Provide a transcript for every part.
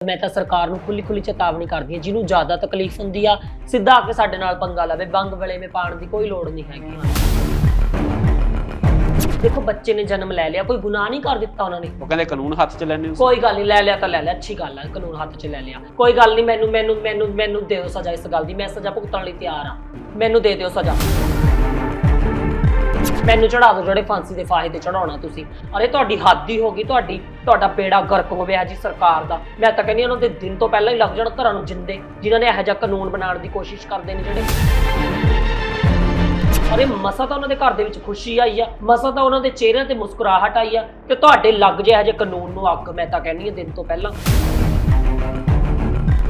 ਮੈਂ ਤਾਂ ਸਰਕਾਰ ਨੂੰ ਖੁੱਲੀ ਖੁੱਲੀ ਚੇਤਾਵਨੀ ਕਰਦੀ ਹਾਂ ਜਿਹਨੂੰ ਜ਼ਿਆਦਾ ਤਕਲੀਫ ਹੁੰਦੀ ਆ ਸਿੱਧਾ ਆ ਕੇ ਸਾਡੇ ਨਾਲ ਪੰਗਾ ਲਵੇ ਬੰਗ ਵਲੇ ਮੇ ਪਾਣ ਦੀ ਕੋਈ ਲੋੜ ਨਹੀਂ ਹੈਗੀ। ਦੇਖੋ ਬੱਚੇ ਨੇ ਜਨਮ ਲੈ ਲਿਆ ਕੋਈ ਗੁਨਾਹ ਨਹੀਂ ਕਰ ਦਿੱਤਾ ਉਹਨਾਂ ਨੇ। ਉਹ ਕਹਿੰਦੇ ਕਾਨੂੰਨ ਹੱਥ 'ਚ ਲੈਣੇ ਕੋਈ ਗੱਲ ਨਹੀਂ ਲੈ ਲਿਆ ਤਾਂ ਲੈ ਲਿਆ ਅੱਛੀ ਗੱਲ ਹੈ ਕਾਨੂੰਨ ਹੱਥ 'ਚ ਲੈ ਲਿਆ। ਕੋਈ ਗੱਲ ਨਹੀਂ ਮੈਨੂੰ ਮੈਨੂੰ ਮੈਨੂੰ ਮੈਨੂੰ ਦਿਓ ਸਜ਼ਾ ਇਸ ਗੱਲ ਦੀ ਮੈਂ ਸਜ਼ਾ ਭੁਗਤਣ ਲਈ ਤਿਆਰ ਆ। ਮੈਨੂੰ ਦੇ ਦਿਓ ਸਜ਼ਾ। ਮੈਨੂੰ ਚੜਾ ਦਿਓ ਜਿਹੜੇ ਫਾਂਸੀ ਦੇ ਫਾਹੇ ਤੇ ਚੜਾਉਣਾ ਤੁਸੀਂ। ਅਰੇ ਤੁਹਾਡੀ ਹੱਦ ਹੀ ਹੋ ਗਈ, ਤੁਹਾਡੀ, ਤੁਹਾਡਾ ਬੇੜਾ ਗਰਕ ਹੋ ਗਿਆ ਜੀ ਸਰਕਾਰ ਦਾ। ਮੈਂ ਤਾਂ ਕਹਿੰਦੀ ਉਹਨਾਂ ਦੇ ਦਿਨ ਤੋਂ ਪਹਿਲਾਂ ਹੀ ਲੱਗ ਜਾਣ ਘਰਾਂ ਨੂੰ ਜਿੰਦੇ, ਜਿਨ੍ਹਾਂ ਨੇ ਇਹੋ ਜਿਹਾ ਕਾਨੂੰਨ ਬਣਾਉਣ ਦੀ ਕੋਸ਼ਿਸ਼ ਕਰਦੇ ਨੇ ਜਿਹੜੇ। ਅਰੇ ਮਸਾ ਤਾਂ ਉਹਨਾਂ ਦੇ ਘਰ ਦੇ ਵਿੱਚ ਖੁਸ਼ੀ ਆਈ ਆ, ਮਸਾ ਤਾਂ ਉਹਨਾਂ ਦੇ ਚਿਹਰਿਆਂ ਤੇ ਮੁਸਕਰਾਹਟ ਆਈ ਆ ਤੇ ਤੁਹਾਡੇ ਲੱਗ ਜੇ ਇਹੋ ਜਿਹੇ ਕਾਨੂੰਨ ਨੂੰ ਅੱਗ, ਮੈਂ ਤਾਂ ਕਹਿੰਦੀ ਹਾਂ ਦਿਨ ਤੋਂ ਪਹਿਲਾਂ।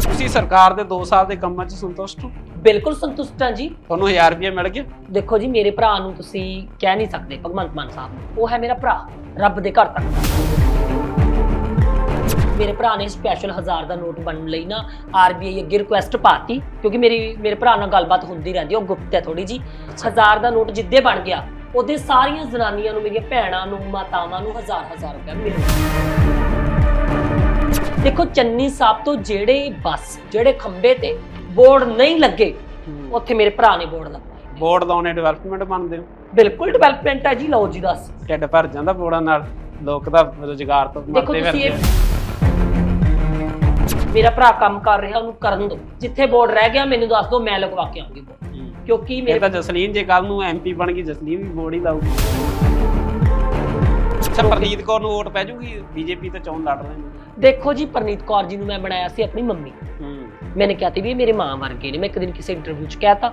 ਤੁਸੀਂ ਸਰਕਾਰ ਦੇ 2 ਸਾਲ ਦੇ ਕੰਮਾਂ 'ਚ ਸੰਤੁਸ਼ਟ ਹੋ? ਬਿਲਕੁਲ ਸੰਤੁਸ਼ਟ ਹਾਂ ਜੀ। ਤੁਹਾਨੂੰ 1000 ਰੁਪਏ ਮਿਲ ਗਿਆ ਦੇਖੋ ਜੀ ਮੇਰੇ ਭਰਾ ਨੂੰ ਤੁਸੀਂ ਕਹਿ ਨਹੀਂ ਸਕਦੇ ਭਗਵੰਤ ਮਾਨ ਸਾਹਿਬ ਨੂੰ। ਉਹ ਹੈ ਮੇਰਾ ਭਰਾ ਰੱਬ ਦੇ ਘਰ ਤੱਕ। ਮੇਰੇ ਭਰਾ ਨੇ ਸਪੈਸ਼ਲ 1000 ਦਾ ਨੋਟ ਬਣਨ ਲਈ ਨਾ ਆਰਬੀਆਈ ਅੱਗੇ ਰਿਕੁਐਸਟ ਪਾਤੀ ਕਿਉਂਕਿ ਮੇਰੀ ਮੇਰੇ ਭਰਾ ਨਾਲ ਗੱਲਬਾਤ ਹੁੰਦੀ ਰਹਿੰਦੀ ਉਹ ਗੁਪਤ ਹੈ ਥੋੜੀ ਜੀ। 1000 ਦਾ ਨੋਟ ਜਿੱਦੇ ਬਣ ਗਿਆ ਉਹਦੇ ਸਾਰੀਆਂ ਜ਼ਨਾਨੀਆਂ ਨੂੰ ਮੇਰੀਆਂ ਭੈਣਾਂ ਨੂੰ ਮਾਤਾਵਾਂ ਨੂੰ 1000 1000 ਰੁਪਏ ਮਿਲੂ ਦੇਖੋ ਚੰਨੀ ਸਾਹਿਬ ਤੋਂ ਜਿਹੜੇ ਬੱਸ ਜਿਹੜੇ ਖੰਬੇ ਤੇ ਬੋਰਡ ਨਹੀਂ ਲੱਗੇ ਉੱਥੇ ਮੇਰੇ ਭਰਾ ਨੇ ਬੋਰਡ ਲਗਵਾਏ ਬੋਰਡ ਲਾਉਣੇ ਡਿਵੈਲਪਮੈਂਟ ਬਣਦੇ ਹੋ? ਬਿਲਕੁਲ ਡਿਵੈਲਪਮੈਂਟ ਹੈ ਜੀ ਲਓ ਜੀ ਦੱਸ। ਢਿੱਡ ਭਰ ਜਾਂਦਾ ਬੋਰਡਾਂ ਨਾਲ ਲੋਕ ਤਾਂ ਰੋਜ਼ਗਾਰ ਤੋਂ ਮਰਦੇ ਫਿਰਦੇ ਮੇਰਾ ਭਰਾ ਕੰਮ ਕਰ ਰਿਹਾ ਉਹਨੂੰ ਕਰਨ ਦਿਓ। ਜਿੱਥੇ ਬੋਰਡ ਰਹਿ ਗਿਆ ਮੈਨੂੰ ਦੱਸ ਦਿਓ ਮੈਂ ਲਗਵਾ ਕੇ ਆਉਂਗੀ ਬੋਰਡ। ਕਿਉਂਕਿ ਮੇਰੇ ਤਾਂ ਜਸਲੀਨ ਜੇ ਕੱਲ ਨੂੰ ਐਮਪੀ ਬਣ ਗਈ ਜਸਲੀਨ ਵੀ ਬੋਰਡ ਹੀ ਲਾਊਗੀ ਅੱਛਾ ਪ੍ਰਨੀਤ ਕੌਰ ਨੂੰ ਵੋਟ ਪੈ ਜੂਗੀ? ਬੀਜੇਪੀ ਤੇ ਚੋਣ ਲੜ ਰਹੇ ਨੇ। ਦੇਖੋ ਜੀ ਪਰਨੀਤ ਕੌਰ ਜੀ ਨੂੰ ਮੈਂ ਬਣਾਇਆ ਸੀ ਆਪਣੀ ਮੰਮੀ। ਮੈंने ਕਿਹਾ ਤੀ ਵੀ ਇਹ ਮੇਰੇ ਮਾਂ ਵਰਗੇ ਨੇ ਮੈਂ ਇੱਕ ਦਿਨ ਕਿਸੇ ਇੰਟਰਵਿਊ 'ਚ ਕਹਿਤਾ।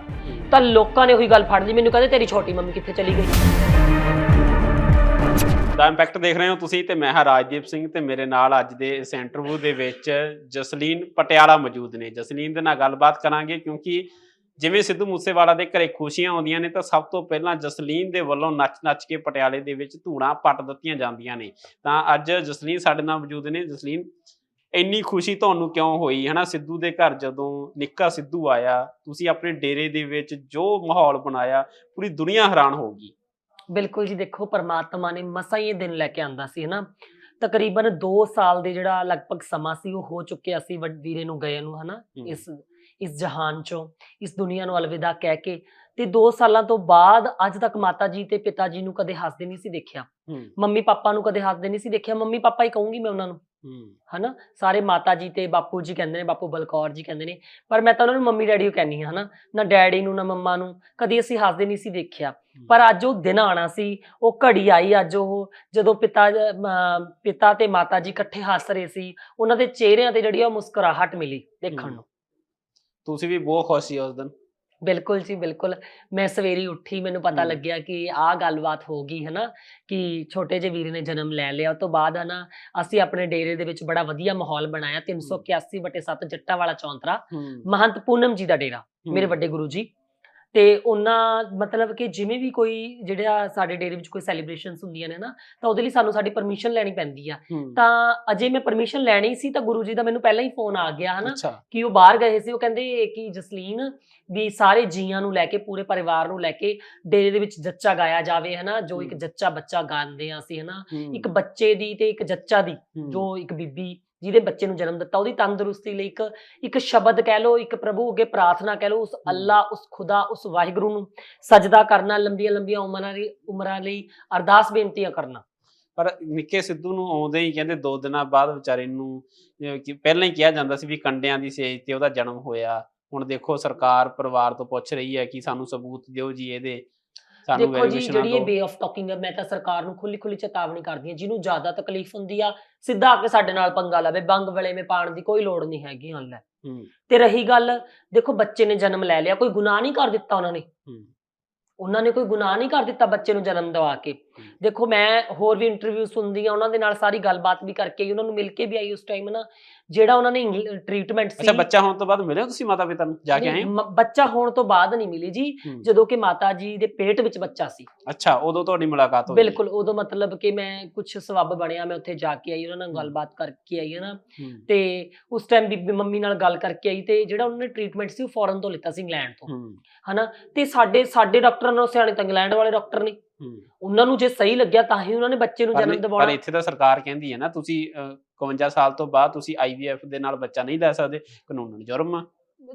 ਤਾਂ ਲੋਕਾਂ ਨੇ ਉਹੀ ਗੱਲ ਫੜ ਲਈ ਮੈਨੂੰ ਕਹਿੰਦੇ ਤੇਰੀ ਛੋਟੀ ਮੰਮੀ ਕਿੱਥੇ ਚਲੀ ਗਈ? ਦਾ ਇੰਪੈਕਟ ਦੇਖ ਰਹੇ ਹੋ ਤੁਸੀਂ ਤੇ ਮੈਂ ਹਾਂ ਰਾਜਦੀਪ ਸਿੰਘ ਤੇ ਮੇਰੇ ਨਾਲ ਅੱਜ ਦੇ ਇਸ ਇੰਟਰਵਿਊ ਦੇ ਵਿੱਚ ਜਸਲੀਨ ਪਟਿਆਲਾ ਮੌਜੂਦ ਨੇ। ਜਸਲੀਨ ਦੇ ਨਾਲ ਗੱਲਬਾਤ ਕਰਾਂਗੇ ਕਿਉਂਕਿ ਜਿਵੇਂ ਸਿੱਧੂ ਮੂਸੇਵਾਲਾ ਦੇ ਘਰੇ ਖੁਸ਼ੀਆਂ ਆਉਂਦੀਆਂ ਨੇ ਤਾਂ ਸਭ ਤੋਂ ਪਹਿਲਾਂ ਜਸਲੀਨ ਦੇ ਵੱਲੋਂ ਨੱਚ-ਨੱਚ ਕੇ ਪਟਿਆਲੇ ਦੇ ਵਿੱਚ ਧੂੜਾਂ ਪੱਟ ਦਿੱਤੀਆਂ ਜਾਂਦੀਆਂ ਨੇ। ਤਾਂ ਅੱਜ ਜਸਲੀਨ ਸਾਡੇ ਨਾਲ ਮੌਜੂਦ ਨੇ। ਜਸਲੀਨ ਇੰਨੀ ਖੁਸ਼ੀ ਤੁਹਾਨੂੰ ਕਿਉਂ ਹੋਈ? ਹਨਾ ਸਿੱਧੂ ਦੇ ਘਰ ਜਦੋਂ ਨਿੱਕਾ ਸਿੱਧੂ ਆਇਆ ਤੁਸੀਂ ਆਪਣੇ ਡੇਰੇ ਦੇ ਵਿੱਚ ਜੋ ਮਾਹੌਲ ਬਣਾਇਆ ਪੂਰੀ ਦੁਨੀਆ ਹੈਰਾਨ ਹੋ ਗਈ। ਬਿਲਕੁਲ ਜੀ ਦੇਖੋ ਪਰਮਾਤਮਾ ਨੇ ਮਸਾਂ ਹੀ ਇਹ ਦਿਨ ਲੈ ਕੇ ਆਂਦਾ ਸੀ ਹਨਾ। ਤਕਰੀਬਨ 2 ਸਾਲ ਦੇ ਜਿਹੜਾ ਲਗਭਗ ਸਮਾਂ ਸੀ ਉਹ ਹੋ ਚੁੱਕਿਆ ਸੀ ਵੀਰੇ ਨੂੰ ਗਏ ਨੂੰ ਹਨਾ। ਇਸ ਇਸ ਜਹਾਨ ਚੋਂ ਇਸ ਦੁਨੀਆ ਨੂੰ ਅਲਵਿਦਾ ਕਹਿ ਕੇ। ਤੇ 2 ਸਾਲਾਂ ਤੋਂ ਬਾਅਦ ਅੱਜ ਤੱਕ ਮਾਤਾ ਜੀ ਤੇ ਪਿਤਾ ਜੀ ਨੂੰ ਕਦੇ ਹੱਸਦੇ ਨਹੀਂ ਸੀ ਦੇਖਿਆ। ਮੰਮੀ ਪਾਪਾ ਨੂੰ ਕਦੇ ਹੱਸਦੇ ਨਹੀਂ ਸੀ ਦੇਖਿਆ। ਮੰਮੀ ਪਾਪਾ ਹੀ ਕਹੂੰਗੀ ਮੈਂ ਉਹਨਾਂ ਨੂੰ। ਹਨਾ? ਸਾਰੇ ਮਾਤਾ ਜੀ ਤੇ ਬਾਪੂ ਜੀ ਕਹਿੰਦੇ ਨੇ ਬਾਪੂ ਬਲਕੌਰ ਜੀ ਕਹਿੰਦੇ ਨੇ। ਪਰ ਮੈਂ ਤਾਂ ਉਹਨਾਂ ਨੂੰ ਮੰਮੀ ਡੈਡੀ ਉਹ ਕਹਿੰਨੀ ਹਾਂ ਹਨਾ? ਨਾ ਡੈਡੀ ਨੂੰ ਨਾ ਮੰਮਾ ਨੂੰ। ਕਦੀ ਅਸੀਂ ਹੱਸਦੇ ਨਹੀਂ ਸੀ ਦੇਖਿਆ। ਪਰ ਅੱਜ ਉਹ ਦਿਨ ਆਣਾ ਸੀ ਉਹ ਘੜੀ ਆਈ ਅੱਜ ਉਹ। ਜਦੋਂ ਪਿਤਾ ਪਿਤਾ ਤੇ ਮਾਤਾ ਜੀ ਇਕੱਠੇ ਹੱਸ ਰਹੇ ਸੀ ਉਹਨਾਂ ਦੇ ਚਿਹਰਿਆਂ ਤੇ ਜਿਹੜੀ ਉਹ ਮੁਸਕਰਾਹਟ ਮਿਲੀ ਦੇਖਣ। ਨੂੰ। ਤੁਸੀਂ ਵੀ ਬਹੁਤ ਖੁਸ਼ ਸੀ ਉਸ ਦਿਨ। ਬਿਲਕੁਲ ਜੀ ਬਿਲਕੁਲ। ਮੈਂ ਸਵੇਰੀ ਉੱਠੀ ਮੈਨੂੰ ਪਤਾ ਹਮ। ਲੱਗਿਆ ਕਿ ਆਹ ਗੱਲਬਾਤ ਹੋ ਗਈ ਹੈ ਨਾ ਕਿ ਛੋਟੇ ਜਿਹੇ ਵੀਰ ਨੇ ਜਨਮ ਲੈ ਲਿਆ। ਉਸ ਤੋਂ ਬਾਅਦ ਹੈ ਨਾ ਅਸੀਂ ਆਪਣੇ ਡੇਰੇ ਦੇ ਵਿੱਚ ਬੜਾ ਵਧੀਆ ਮਾਹੌਲ ਬਣਾਇਆ 381 ਬਟੇ 7 ਜੱਟਾਂ ਵਾਲਾ ਚੌਂਤਰਾ ਮਹੰਤ ਪੂਨਮ ਜੀ ਦਾ ਡੇਰਾ ਮੇਰੇ ਵੱਡੇ ਗੁਰੂ ਜੀ। ਤੇ ਉਹਨਾਂ ਮਤਲਬ ਕਿ ਜਿਵੇਂ ਵੀ ਕੋਈ ਜਿਹੜਾ ਸਾਡੇ ਡੇਰੇ ਵਿੱਚ ਕੋਈ ਸੈਲੀਬ੍ਰੇਸ਼ਨਸ ਹੁੰਦੀਆਂ ਨੇ ਨਾ ਤਾਂ ਉਹਦੇ ਲਈ ਸਾਨੂੰ ਸਾਡੀ ਪਰਮਿਸ਼ਨ ਲੈਣੀ ਪੈਂਦੀ ਆ। ਤਾਂ ਅਜੇ ਮੈਂ ਪਰਮਿਸ਼ਨ ਲੈਣੀ ਸੀ ਤਾਂ ਗੁਰੂ ਜੀ ਦਾ ਮੈਨੂੰ ਪਹਿਲਾਂ ਹੀ ਫੋਨ ਆ ਗਿਆ ਹਨਾ? ਕਿ ਉਹ ਬਾਹਰ ਗਏ ਸੀ ਉਹ ਕਹਿੰਦੇ ਕਿ ਜਸਲੀਨ ਵੀ ਸਾਰੇ ਜੀਆਂ ਨੂੰ ਲੈ ਕੇ ਪੂਰੇ ਪਰਿਵਾਰ ਨੂੰ ਲੈ ਕੇ ਡੇਰੇ ਦੇ ਵਿੱਚ ਜੱਚਾ ਗਾਇਆ ਜਾਵੇ ਹਨਾ? ਜੋ ਇੱਕ। ਜੱਚਾ ਬੱਚਾ ਗਾਉਂਦੇ ਆ ਅਸੀਂ ਹਨਾ? ਇੱਕ ਬੱਚੇ ਦੀ ਤੇ ਇੱਕ ਜੱਚਾ ਦੀ ਜੋ ਇੱਕ ਬੀਬੀ ਜਿਹਦੇ ਬੱਚੇ ਨੂੰ ਜਨਮ ਦਿੱਤਾ ਉਹਦੀ ਤੰਦਰੁਸਤੀ ਲਈ ਇੱਕ ਇੱਕ ਸ਼ਬਦ ਕਹਿ ਲਓ ਇੱਕ ਪ੍ਰਭੂ ਅੱਗੇ ਪ੍ਰਾਰਥਨਾ ਕਹਿ ਲਓ ਉਸ ਅੱਲਾ ਉਸ ਖੁਦਾ ਉਸ ਵਾਹਿਗੁਰੂ ਨੂੰ ਸਜਦਾ ਕਰਨਾ ਲੰਬੀਆਂ ਲੰਬੀਆਂ ਉਮਰਾਂ ਲਈ ਉਮਰਾਂ ਲਈ ਅਰਦਾਸ ਬੇਨਤੀਆਂ ਕਰਨਾ। ਪਰ ਨਿੱਕੇ ਸਿੱਧੂ ਨੂੰ ਆਉਂਦੇ ਹੀ ਕਹਿੰਦੇ ਦੋ ਦਿਨਾਂ ਬਾਅਦ ਵਿਚਾਰੇ ਨੂੰ ਪਹਿਲਾਂ ਹੀ ਕਿਹਾ ਜਾਂਦਾ ਸੀ ਵੀ ਕੰਡਿਆਂ ਦੀ ਸੇਜ ਤੇ ਉਹਦਾ ਜਨਮ ਹੋਇਆ। ਹੁਣ ਦੇਖੋ ਸਰਕਾਰ ਪਰਿਵਾਰ ਤੋਂ ਪੁੱਛ ਰਹੀ ਹੈ ਕਿ ਸਾਨੂੰ ਸਬੂਤ ਦਿਓ ਜੀ ਇਹਦੇ। ਸਾਨੂੰ ਦੇਖੋ ਜੀ ਜਿਹੜੀ ਇਹ ਵੇ ਆਫ ਟਾਕਿੰਗ ਹੈ ਮੈਂ ਤਾਂ ਸਰਕਾਰ ਨੂੰ ਖੁੱਲੀ ਖੁੱਲੀ ਚੇਤਾਵਨੀ ਕਰਦੀ ਹਾਂ ਜਿਹਨੂੰ ਜ਼ਿਆਦਾ ਤਕਲੀਫ ਹੁੰਦੀ ਆ ਸਿੱਧਾ ਆ ਕੇ ਸਾਡੇ ਨਾਲ ਪੰਗਾ ਲਵੇ ਬੰਗ ਵਲੇ ਮੇ ਪਾਣ ਦੀ ਕੋਈ ਲੋੜ ਨਹੀਂ ਹੈਗੀ ਹੱਲ ਤੇ ਰਹੀ ਗੱਲ ਦੇਖੋ ਬੱਚੇ ਨੇ ਜਨਮ ਲੈ ਲਿਆ ਕੋਈ ਗੁਨਾਹ ਨਹੀਂ ਕਰ ਦਿੱਤਾ ਉਹਨਾਂ ਨੇ। ਉਹਨਾਂ ਨੇ ਕੋਈ ਗੁਨਾਹ ਨਹੀਂ ਕਰ ਦਿੱਤਾ ਬੱਚੇ ਨੂੰ ਜਨਮ ਦਵਾ ਕੇ। ਦੇਖੋ ਮੈਂ ਹੋਰ ਵੀ ਇੰਟਰਵਿਊ ਸੁਣਦੀ ਆ ਉਹਨਾਂ ਦੇ ਨਾਲ ਸਾਰੀ ਗੱਲਬਾਤ ਵੀ ਕਰਕੇ ਆਈ ਉਹਨਾਂ ਨੂੰ ਮਿਲ ਕੇ ਵੀ ਆਈ ਉਸ ਟਾਈਮ ਨਾ ਜਿਹੜਾ ਉਹਨਾਂ ਨੇ ਟ੍ਰੀਟਮੈਂਟ ਸੀ ਅੱਛਾ ਬੱਚਾ ਹੋਣ ਤੋਂ ਬਾਅਦ ਮਿਲੇ ਤੁਸੀਂ ਮਾਤਾ ਪਿਤਾ ਨੂੰ? ਜਾ ਕੇ ਆਏ ਬੱਚਾ ਹੋਣ ਤੋਂ ਬਾਅਦ ਨਹੀਂ ਮਿਲੀ ਜੀ ਜਦੋਂ ਕਿ ਮਾਤਾ ਜੀ ਦੇ ਪੇਟ ਵਿੱਚ ਬੱਚਾ ਸੀ। ਅੱਛਾ ਉਦੋਂ ਤੁਹਾਡੀ ਮੁਲਾਕਾਤ ਹੋਈ। ਬਿਲਕੁਲ ਉਦੋਂ ਮਤਲਬ ਕਿ ਮੈਂ ਕੁਝ ਸਬੱਬ ਬਣਿਆ ਮੈਂ ਉੱਥੇ ਜਾ ਕੇ ਆਈ ਉਹਨਾਂ ਨਾਲ। ਗੱਲਬਾਤ ਕਰਕੇ ਆਈ ਹੈ ਨਾ ਹੂੰ, ਤੇ ਉਸ ਟਾਈਮ ਬੀਬੀ ਮੰਮੀ ਨਾਲ ਗੱਲ ਕਰਕੇ ਆਈ ਤੇ ਜਿਹੜਾ ਉਹਨਾਂ ਨੇ ਟ੍ਰੀਟਮੈਂਟ ਸੀ ਉਹ ਫੋਰਨ ਤੋਂ ਲਿੱਤਾ ਸੀ ਇੰਗਲੈਂਡ ਤੋਂ। ਹਨਾ ਤੇ ਸਾਡੇ ਸਾਡੇ ਡਾਕਟਰਾਂ ਨਾਲ ਸਿਆਣੇ ਤਾਂ ਇੰਗਲੈਂਡ ਵਾਲੇ ਡਾਕਟਰ ਨੇ। ਉਹਨਾਂ ਨੂੰ ਜੇ ਸਹੀ ਲੱਗਿਆ ਤਾਂ ਹੀ ਉਹਨਾਂ ਨੇ ਬੱਚੇ ਨੂੰ ਜਨਮ ਨਹੀਂ- ਪਰ ਦਿਵਾਉਣਾ ਇੱਥੇ ਤਾਂ ਸਰਕਾਰ ਕਹਿੰਦੀ ਹੈ ਨਾ ਤੁਸੀਂ ਅਹ, 51 ਸਾਲ ਤੋਂ ਬਾਅਦ ਤੁਸੀਂ ਆਈਵੀਐਫ ਦੇ ਨਾਲ ਬੱਚਾ ਨਹੀਂ ਲੈ ਸਕਦੇ ਕਾਨੂੰਨ ਜੁਰਮ ਆ।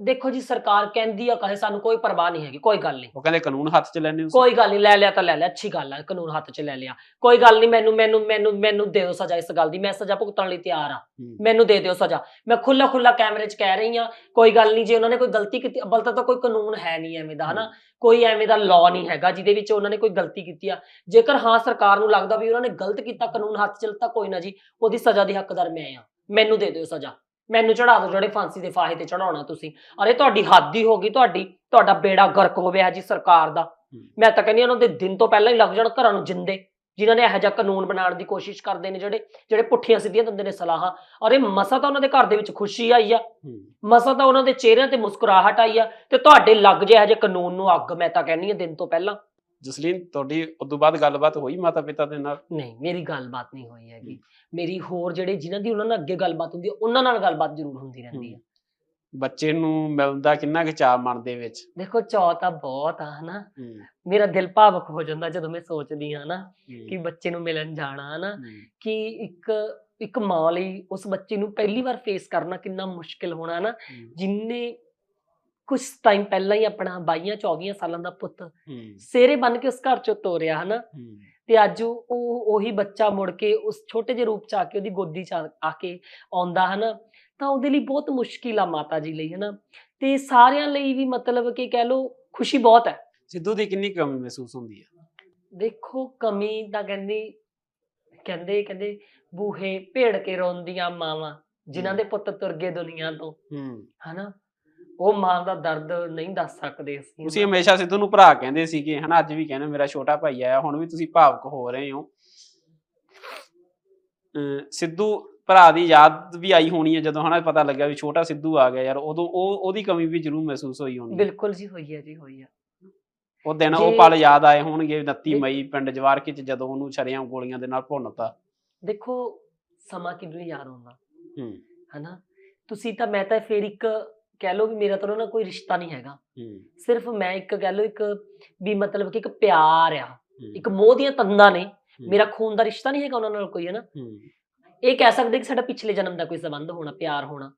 ਦੇਖੋ ਜੀ ਸਰਕਾਰ ਕਹਿੰਦੀ ਆ ਕਹੇ ਸਾਨੂੰ ਕੋਈ ਪਰਵਾਹ ਨਹੀਂ ਹੈਗੀ ਕੋਈ ਗੱਲ ਨਹੀਂ। ਉਹ ਕਹਿੰਦੇ ਕਾਨੂੰਨ ਹੱਥ 'ਚ ਲੈਣੇ ਕੋਈ ਗੱਲ ਨਹੀਂ ਲੈ ਲਿਆ ਤਾਂ ਲੈ ਲਿਆ ਅੱਛੀ ਗੱਲ ਹੈ ਕਾਨੂੰਨ ਹੱਥ 'ਚ ਲੈ ਲਿਆ। ਕੋਈ ਗੱਲ ਨਹੀਂ ਮੈਨੂੰ ਮੈਨੂੰ ਮੈਨੂੰ ਮੈਨੂੰ ਦੇ ਦਿਓ ਸਜ਼ਾ ਇਸ ਗੱਲ ਦੀ ਮੈਂ ਸਜ਼ਾ ਭੁਗਤਣ ਲਈ ਤਿਆਰ ਆ। ਮੈਨੂੰ ਦੇ ਦਿਓ ਸਜ਼ਾ। ਮੈਂ ਖੁੱਲਾ ਖੁੱਲਾ ਕੈਮਰੇ 'ਚ ਕਹਿ ਰਹੀ ਆ ਕੋਈ ਗੱਲ ਨਹੀਂ ਜੇ ਉਹਨਾਂ ਨੇ ਕੋਈ ਗਲਤੀ ਕੀਤੀ ਅਬਲ ਤਾਂ ਤਾਂ ਕੋਈ ਕਾਨੂੰਨ ਹੈ ਨਹੀਂ ਐਵੇਂ ਦਾ ਹਨਾ? ਕੋਈ ਐਵੇਂ ਦਾ ਲਾਅ ਨਹੀਂ ਹੈਗਾ ਜਿਹਦੇ ਵਿੱਚ ਉਹਨਾਂ ਨੇ ਕੋਈ ਗਲਤੀ ਕੀਤੀ ਆ। ਜੇਕਰ ਹਾਂ ਸਰਕਾਰ ਨੂੰ ਲੱਗਦਾ ਵੀ ਉਹਨਾਂ ਨੇ ਗਲਤ ਕੀਤਾ ਕਾਨੂੰਨ ਹੱਥ 'ਚ ਲਿੱਤਾ ਕੋਈ ਨਾ ਜੀ ਉਹਦੀ ਸਜ਼ਾ ਦੀ ਹੱਕਦਾਰ ਮੈਂ ਆ। ਮੈਨੂੰ ਦੇ ਦਿਓ ਸਜ਼ਾ। ਮੈਨੂੰ ਚੜਾ ਦਿਓ ਜਿਹੜੇ ਫਾਂਸੀ ਦੇ ਫਾਹੇ ਤੇ ਚੜਾਉਣਾ ਤੁਸੀਂ। ਅਰੇ ਤੁਹਾਡੀ ਹੱਦ ਹੀ ਹੋ ਗਈ ਤੁਹਾਡੀ ਤੁਹਾਡਾ ਬੇੜਾ ਗਰਕ ਹੋਵੇ ਜੀ ਸਰਕਾਰ ਦਾ। ਮੈਂ ਤਾਂ ਕਹਿੰਦੀ ਉਹਨਾਂ ਦੇ ਦਿਨ ਤੋਂ ਪਹਿਲਾਂ ਹੀ ਲੱਗ ਜਾਣ ਘਰਾਂ ਨੂੰ ਜਿੰਦੇ ਜਿਨ੍ਹਾਂ ਨੇ ਇਹੋ ਜਿਹਾ ਕਾਨੂੰਨ ਬਣਾਉਣ ਦੀ ਕੋਸ਼ਿਸ਼ ਕਰਦੇ ਨੇ ਜਿਹੜੇ ਜਿਹੜੇ ਪੁੱਠੀਆਂ ਸਿੱਧੀਆਂ ਦਿੰਦੇ ਨੇ ਸਲਾਹਾਂ। ਅਰੇ ਮਸਾ ਤਾਂ ਉਹਨਾਂ ਦੇ ਘਰ ਦੇ ਵਿੱਚ ਖੁਸ਼ੀ ਆਈ ਆ। ਮਸਾ ਤਾਂ ਉਹਨਾਂ ਦੇ ਚਿਹਰਿਆਂ ਤੇ ਮੁਸਕਰਾਹਟ ਆਈ ਆ। ਤੇ ਤੁਹਾਡੇ ਲੱਗ ਜੇ ਇਹੋ ਜਿਹੇ ਕਾਨੂੰਨ ਨੂੰ ਅੱਗ ਮੈਂ ਤਾਂ ਕਹਿੰਦੀ ਹਾਂ ਦਿਨ ਤੋਂ ਪਹਿਲਾਂ। ਜਸਲੀਨ ਤੁਹਾਡੀ ਉਦੋਂ ਬਾਅਦ ਗੱਲਬਾਤ ਹੋਈ ਮਾਤਾ ਪਿਤਾ ਦੇ ਨਾਲ? ਨਹੀਂ ਮੇਰੀ ਗੱਲਬਾਤ ਨਹੀਂ ਹੋਈ ਹੈਗੀ। ਮੇਰੀ ਹੋਰ ਜਿਹੜੇ ਜਿਨ੍ਹਾਂ ਦੀ ਉਹਨਾਂ ਨਾਲ ਅੱਗੇ ਗੱਲਬਾਤ ਹੁੰਦੀ ਹੈ ਉਹਨਾਂ ਨਾਲ ਗੱਲਬਾਤ ਜ਼ਰੂਰ ਹੁੰਦੀ ਰਹਿੰਦੀ ਹੈ ਬੱਚੇ ਨੂੰ ਮਿਲਣ ਦਾ ਕਿੰਨਾ ਕੁ ਚਾਅ ਮਨ ਦੇ ਵਿੱਚ? ਦੇਖੋ ਚਾਅ ਤਾਂ ਬਹੁਤ ਆ ਹਨਾ। ਮੇਰਾ ਦਿਲ ਭਾਵਕ ਹੋ ਜਾਂਦਾ ਜਦੋਂ ਮੈਂ ਸੋਚਦੀ ਹਾਂ ਨਾ ਕਿ ਬੱਚੇ ਨੂੰ ਮਿਲਣ ਜਾਣਾ ਹਨਾ ਕਿ ਇੱਕ ਇੱਕ ਮਾਂ ਲਈ ਉਸ ਬੱਚੇ ਨੂੰ ਪਹਿਲੀ ਵਾਰ ਫੇਸ ਕਰਨਾ ਕਿੰਨਾ ਮੁਸ਼ਕਿਲ ਹੋਣਾ ਨਾ ਹੂੰ, ਜਿਨਨੇ ਕੁਝ ਟਾਈਮ ਪਹਿਲਾਂ ਹੀ ਆਪਣਾ 22 24 ਸਾਲਾਂ ਦਾ ਪੁੱਤ ਸੇਰੇ ਬਨ ਕੇ ਉਸ ਘਰ ਚੋਂ ਤੋਰਿਆ ਹਨਾ? ਤੇ ਅੱਜ ਉਹ ਉਹ- ਬੱਚਾ ਮੁੜ ਕੇ ਉਸ ਛੋਟੇ ਜਿਹੇ ਰੂਪ ਚ ਆ ਕੇ ਉਹਦੀ ਗੋਦੀ ਚ ਆ- ਕੇ ਆਉਂਦਾ ਹਨਾ? ਤਾਂ ਉਹਦੇ ਲਈ ਬਹੁਤ ਮੁਸ਼ਕਿਲ ਆ ਮਾਤਾ ਜੀ ਲਈ ਹਨਾ? ਤੇ ਸਾਰਿਆਂ ਲਈ ਵੀ ਮਤਲਬ ਕਿ ਕਹਿ ਲਓ ਖੁਸ਼ੀ ਬਹੁਤ ਹੈ। ਸਿੱਧੂ ਦੀ ਕਿੰਨੀ ਕਮੀ ਮਹਿਸੂਸ ਹੁੰਦੀ ਹੈ ਦੇਖੋ ਕਮੀ ਤਾਂ ਕਹਿੰਦੀ ਕਹਿੰਦੇ ਕਹਿੰਦੇ ਬੂਹੇ ਭੇੜ ਕੇ ਰੋਂਦੀਆਂ ਮਾਵਾਂ ਜਿਨ੍ਹਾਂ ਦੇ ਪੁੱਤ ਤੁਰ ਗਏ ਦੁਨੀਆ ਤੋਂ ਹੂੰ। ਹਨਾ? ਉਹ ਮਾਂ ਦਾ ਦਰਦ ਨਹੀਂ ਦੱਸ ਸਕਦੇ ਅਸੀਂ ਤੁਸੀਂ ਹਮੇਸ਼ਾ ਸਿੱਧੂ ਨੂੰ ਭਰਾ ਕਹਿੰਦੇ ਸੀਗੇ ਹਨਾ ਅੱਜ ਵੀ ਕਹਿੰਦੇ ਮੇਰਾ ਛੋਟਾ ਭਾਈ ਆਇਆ ਹੁਣ ਵੀ ਤੁਸੀਂ ਭਾਵਕ ਹੋ ਰਹੇ ਹੋ। ਸਿੱਧੂ ਭਰਾ ਦੀ ਯਾਦ ਵੀ ਆਈ ਹੋਣੀ ਹੈ ਜਦੋਂ ਹਨਾ ਪਤਾ ਲੱਗਿਆ ਵੀ ਛੋਟਾ ਸਿੱਧੂ ਆ ਗਿਆ ਯਾਰ ਉਦੋਂ ਉਹ ਉਹਦੀ ਕਮੀ ਵੀ ਜ਼ਰੂਰ ਮਹਿਸੂਸ ਹੋਈ ਹੋਣੀ। ਬਿਲਕੁਲ ਜੀ ਹੋਈ ਹੈ ਜੀ ਹੋਈ ਹੈ। ਉਹ ਦਿਨ ਉਹ ਪਲ ਯਾਦ ਆਏ ਹੋਣਗੇ 29 ਜੇ- ਮਈ ਪਿੰਡ ਜਵਾਰਕੇ ਚ ਜਦੋਂ ਉਹਨੂੰ ਛੜਿਆਂ ਗੋਲੀਆਂ ਦੇ ਨਾਲ ਭੁੰਨਤਾ। ਦੇਖੋ ਸਮਾਂ ਕਿੰਨੂੰ ਯਾਦ ਆਉਂਦਾ। ਹੂੰ। ਹਨਾ ਤੁਸੀਂ ਤਾਂ ਮੈਂ ਤਾਂ ਫਿਰ ਇੱਕ ਕਹਿ ਲਓ ਵੀ ਮੇਰਾ ਤਾਂ ਉਹਨਾਂ ਨਾਲ ਕੋਈ ਰਿਸ਼ਤਾ ਨਹੀਂ ਹੈਗਾ। ਸਿਰਫ ਮੈਂ ਇੱਕ ਕਹਿ ਲਓ ਇੱਕ ਵੀ ਮਤਲਬ ਕਿ ਇੱਕ ਪਿਆਰ ਆ। ਇੱਕ ਮੋਹ ਦੀਆਂ ਤੰਦਾਂ ਨੇ। ਮੇਰਾ ਖੂਨ ਦਾ ਰਿਸ਼ਤਾ ਨਹੀਂ ਹੈਗਾ ਉਹਨਾਂ ਨਾਲ ਕੋਈ ਹਨਾ? ਹੂੰ। ਇਹ ਕਹਿ ਸਕਦੇ ਕਿ ਸਾਡਾ ਪਿਛਲੇ ਜਨਮ ਦਾ ਕੋਈ ਸੰਬੰਧ ਹੋਣਾ ਪਿਆਰ ਹੋਣਾ।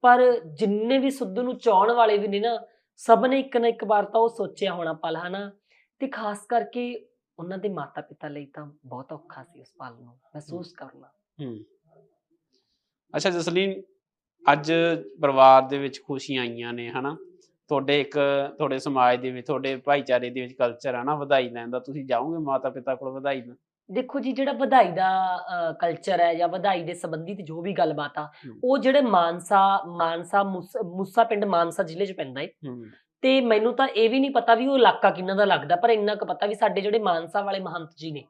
ਪਰ ਜਿੰਨੇ ਵੀ ਸਿੱਧੂ ਨੂੰ ਚਾਹਣ ਵਾਲੇ ਵੀ ਨੇ ਨਾ ਸਭ ਨੇ ਇੱਕ ਨਾ ਇੱਕ ਵਾਰ ਤਾਂ ਉਹ ਸੋਚਿਆ ਹੋਣਾ ਪਲ ਹਨਾ? ਤੇ ਖਾਸ ਕਰਕੇ ਉਹਨਾਂ ਦੇ ਮਾਤਾ ਪਿਤਾ ਲਈ ਤਾਂ ਬਹੁਤ ਔਖਾ ਸੀ ਉਸ ਪਲ ਨੂੰ। ਮਹਿਸੂਸ ਕਰਨਾ। ਹੂੰ। ਅੱਛਾ ਜਸਲੀਨ ਅੱਜ ਪਰਿਵਾਰ ਦੇ ਵਿੱਚ ਖੁਸ਼ੀਆਂ ਆਈਆਂ ਨੇ ਹਨਾ? ਤੁਹਾਡੇ ਇੱਕ ਤੁਹਾਡੇ ਸਮਾਜ ਦੇ ਵਿੱਚ ਤੁਹਾਡੇ ਭਾਈਚਾਰੇ ਦੇ ਵਿੱਚ ਕਲਚਰ ਨਾ ਵਧਾਈ ਲੈਣ ਦਾ ਤੁਸੀਂ ਜਾਓਗੇ ਮਾਤਾ ਪਿਤਾ ਕੋਲ ਵਧਾਈ ਲੈਣ? ਦੇਖੋ ਜੀ ਜਿਹੜਾ ਵਧਾਈ ਦਾ ਕਲਚਰ ਹੈ ਜਾਂ ਵਧਾਈ ਦੇ ਸੰਬੰਧਿਤ ਜੋ ਵੀ ਗੱਲਬਾਤ ਆ। ਉਹ ਜਿਹੜੇ ਮਾਨਸਾ ਮਾਨਸਾ ਮੁਸ- ਪਿੰਡ ਮਾਨਸਾ ਜ਼ਿਲ੍ਹੇ 'ਚ ਪੈਂਦਾ ਹੂੰ। ਤੇ ਮੈਨੂੰ ਤਾਂ ਇਹ ਵੀ ਨਹੀਂ ਪਤਾ ਵੀ ਉਹ ਇਲਾਕਾ ਕਿੰਨਾ ਦਾ ਲੱਗਦਾ ਪਰ ਇੰਨਾ ਕੁ ਪਤਾ ਵੀ ਸਾਡੇ ਜਿਹੜੇ ਮਾਨਸਾ ਵਾਲੇ ਮਹੰਤ ਜੀ ਨੇ।